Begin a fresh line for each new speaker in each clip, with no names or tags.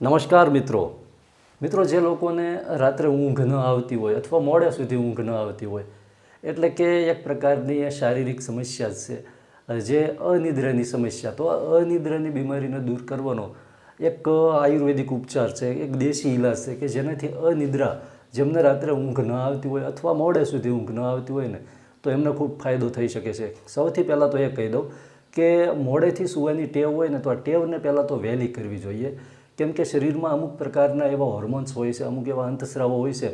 નમસ્કાર મિત્રો. મિત્રો, જે લોકોને રાત્રે ઊંઘ ન આવતી હોય અથવા મોડે સુધી ઊંઘ ન આવતી હોય, એટલે કે એક પ્રકારની શારીરિક સમસ્યા છે. જે અનિદ્રાની સમસ્યા, તો અનિદ્રાની બીમારીને દૂર કરવાનો એક આયુર્વેદિક ઉપચાર છે, એક દેશી ઇલાજ છે કે જેનાથી અનિદ્રા, જેમને રાત્રે ઊંઘ ન આવતી હોય અથવા મોડે સુધી ઊંઘ ન આવતી હોય ને, તો એમને ખૂબ ફાયદો થઈ શકે છે. સૌથી પહેલાં તો એ કહી દઉં કે મોડેથી સૂવાની ટેવ હોય ને, તો આ ટેવને પહેલાં તો વહેલી કરવી જોઈએ. કેમ કે શરીરમાં અમુક પ્રકારના એવા હોર્મોન્સ હોય છે, અમુક એવા અંતસ્રાવો હોય છે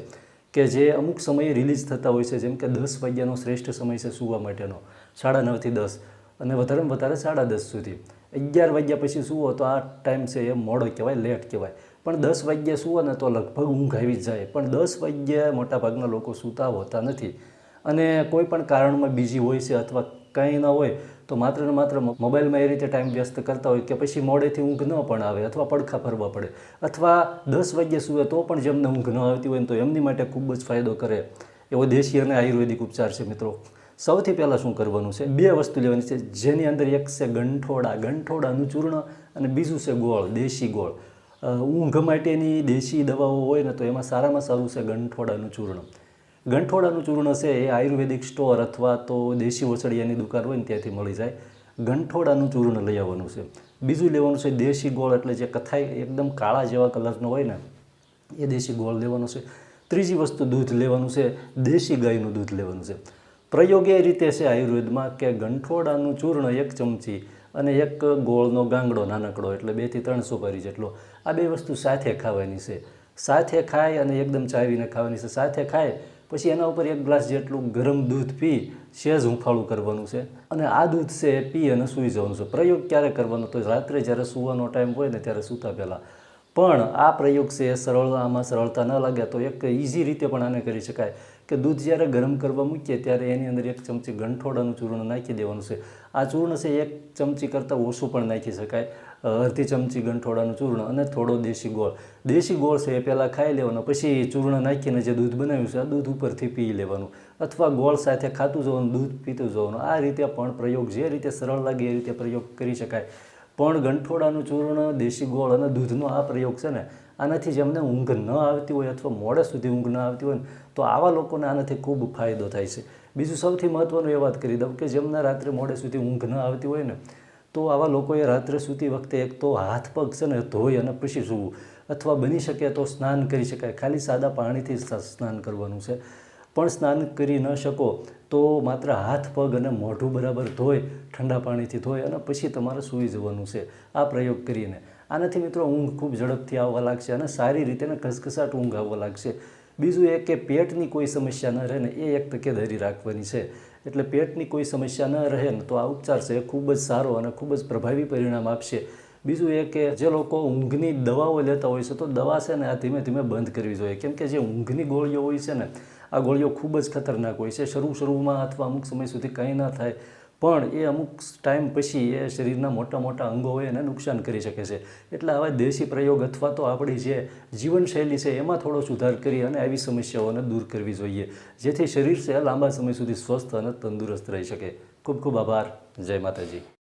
કે જે અમુક સમયે રિલીઝ થતા હોય છે, જેમ કે દસ વાગ્યાનો શ્રેષ્ઠ સમય છે સૂવા માટેનો, સાડા નવથી દસ અને વધારેમાં વધારે સાડા દસ સુધી. અગિયાર વાગ્યા પછી સૂવો તો આ ટાઈમ છે એ મોડો કહેવાય લેટ કહેવાય. પણ દસ વાગ્યે સૂવો ને તો લગભગ ઊંઘ આવી જ જાય. પણ દસ વાગ્યે મોટાભાગના લોકો સૂતા હોતા નથી. અને કોઈ પણ કારણમાં બીજી હોય છે અથવા કંઈ ન હોય તો માત્ર ને માત્ર મોબાઈલમાં એ રીતે ટાઈમ વ્યસ્ત કરતા હોય કે પછી મોડેથી ઊંઘ ન પણ આવે અથવા પડખા ફરવા પડે અથવા દસ વાગ્યે સૂવે તો પણ જેમને ઊંઘ ન આવતી હોય તો એમની માટે ખૂબ જ ફાયદો કરે એવો દેશી અને આયુર્વેદિક ઉપચાર છે મિત્રો. સૌથી પહેલાં શું કરવાનું છે? બે વસ્તુ લેવાની છે. જેની અંદર એક છે ગંઠોડા. ગંઠોડાનું ચૂર્ણ અને બીજું છે ગોળ, દેશી ગોળ. ઊંઘ માટેની દેશી દવાઓ હોય ને તો એમાં સારામાં સારું છે ગંઠોડાનું ચૂર્ણ. ગંઠોડાનું ચૂર્ણ છે એ આયુર્વેદિક સ્ટોર અથવા તો દેશી ઓસડિયાની દુકાન હોય ને ત્યાંથી મળી જાય. ગંઠોડાનું ચૂર્ણ લઈ આવવાનું છે. બીજું લેવાનું છે દેશી ગોળ એટલે જે કથાઈ એકદમ કાળા જેવા કલરનો હોય ને, એ દેશી ગોળ લેવાનો છે. ત્રીજી વસ્તુ દૂધ લેવાનું છે, દેશી ગાયનું દૂધ લેવાનું છે. પ્રયોગ એ રીતે છે આયુર્વેદમાં કે ગંઠોડાનું ચૂર્ણ એક ચમચી અને એક ગોળનો ગાંગડો નાનકડો એટલે બેથી ત્રણ સુપારી જેટલો. આ બે વસ્તુ સાથે ખાવાની છે. સાથે ખાય અને એકદમ ચાવીને ખાવાની છે. સાથે ખાય પછી એના ઉપર એક ગ્લાસ જેટલું ગરમ દૂધ પી સહેજ હુંફાળું કરવાનું છે. અને આ દૂધ છે પી અને સૂઈ જવાનું છે. પ્રયોગ ક્યારે કરવાનો? તો રાત્રે જ્યારે સૂવાનો ટાઈમ હોય ને ત્યારે સૂતા પહેલાં. પણ આ પ્રયોગ છે એ સરળ, આમાં સરળતા ન લાગે તો એક ઇઝી રીતે પણ આને કરી શકાય. કે દૂધ જ્યારે ગરમ કરવા મૂકીએ ત્યારે એની અંદર એક ચમચી ગંઠોડાનું ચૂર્ણ નાખી દેવાનું છે. આ ચૂર્ણ છે એક ચમચી કરતાં ઓછું પણ નાખી શકાય. અડધી ચમચી ગંઠોડાનું ચૂર્ણ અને થોડો દેશી ગોળ. દેશી ગોળ છે એ પહેલાં ખાઈ લેવાનો, પછી ચૂર્ણ નાખીને જે દૂધ બનાવ્યું છે આ દૂધ ઉપરથી પી લેવાનું. અથવા ગોળ સાથે ખાતું જવાનું, દૂધ પીતું જવાનું. આ રીતે પણ પ્રયોગ જે રીતે સરળ લાગે એ રીતે પ્રયોગ કરી શકાય. પણ ગંઠોડાનું ચૂર્ણ, દેશી ગોળ અને દૂધનો આ પ્રયોગ છે ને, આનાથી જેમને ઊંઘ ન આવતી હોય અથવા મોડે સુધી ઊંઘ ન આવતી હોય તો આવા લોકોને આનાથી ખૂબ ફાયદો થાય છે. બીજું સૌથી મહત્ત્વનું એ વાત કરી દઉં કે જેમને રાત્રે મોડે સુધી ઊંઘ ન આવતી હોય ને, તો આવા લોકોએ રાત્રે સૂતી વખતે એક તો હાથ પગ છે ને ધોઈ અને પછી સૂવું. અથવા બની શકે તો સ્નાન કરી શકાય. ખાલી સાદા પાણીથી સ્નાન કરવાનું છે. પણ સ્નાન કરી ન શકો, તો માત્ર હાથ, પગ અને મોઢું બરાબર ધોઈ, ઠંડા પાણીથી ધોઈ અને પછી તમારે સૂઈ જવાનું છે આ પ્રયોગ કરીને. આનાથી મિત્રો ઊંઘ ખૂબ ઝડપથી આવવા લાગશે અને સારી રીતે ને ઘસઘસાટ ઊંઘ આવવા લાગશે. બીજું એ કે પેટની કોઈ સમસ્યા ન રહે ને એ એક તકેદારી રાખવાની છે. એટલે પેટની કોઈ સમસ્યા ન રહે ને તો આ ઉપચાર છે એ ખૂબ જ સારો અને ખૂબ જ પ્રભાવી પરિણામ આપશે. બીજું એ કે જે લોકો ઊંઘની દવાઓ લેતા હોય છે તો દવા છે ને આ ધીમે ધીમે બંધ કરવી જોઈએ. કેમ કે જે ઊંઘની ગોળીઓ હોય છે ને આ ગોળીઓ ખૂબ જ ખતરનાક હોય છે. શરૂ શરૂમાં અથવા અમુક સમય સુધી કંઈ ના થાય, પણ એ અમુક ટાઈમ પછી એ શરીરના મોટા મોટા અંગો હોય એને નુકસાન કરી શકે છે. એટલે આવા દેશી પ્રયોગ અથવા તો આપણી જે જીવનશૈલી છે, એમાં થોડો સુધાર કરી અને આવી સમસ્યાઓને દૂર કરવી જોઈએ, જેથી શરીર છે લાંબા સમય સુધી સ્વસ્થ અને તંદુરસ્ત રહી શકે. ખૂબ ખૂબ આભાર. જય માતાજી.